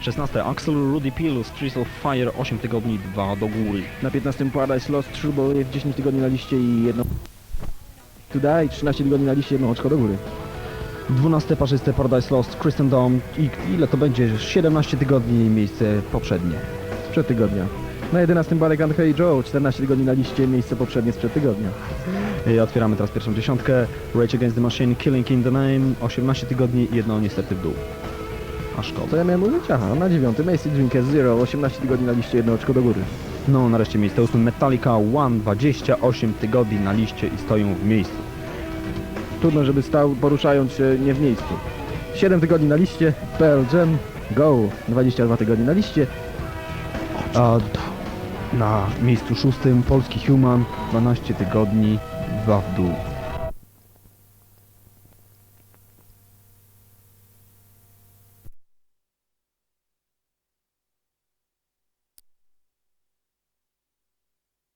16 Axel Rudy Pilus Crystal Fire 8 tygodni 2 do góry. Na 15 Paradise Lost Trouble jest 10 tygodni na liście i jedno... Today 13 tygodni na liście, jedno oczko do góry. 12 parzyste Paradise Lost Christendom i ile to będzie? 17 tygodni miejsce poprzednie. Sprzed tygodnia. Na 11 Barek and Hey Joe, 14 tygodni na liście, miejsce poprzednie sprzed tygodnia. I otwieramy teraz pierwszą dziesiątkę. Rage Against the Machine, Killing in the Name, 18 tygodni i jedno niestety w dół. A szkoda. Ja miałem mówić? Aha, na 9 Macy Drinkers Zero, 18 tygodni na liście, jedno oczko do góry. No, nareszcie miejsce ósme Metallica One, 28 tygodni na liście i stoją w miejscu. Trudno, żeby stał poruszając się nie w miejscu. 7 tygodni na liście, Pearl Jam, Go, 22 tygodnie na liście, A na miejscu szóstym Polski Human, 12 tygodni, 2 w dół.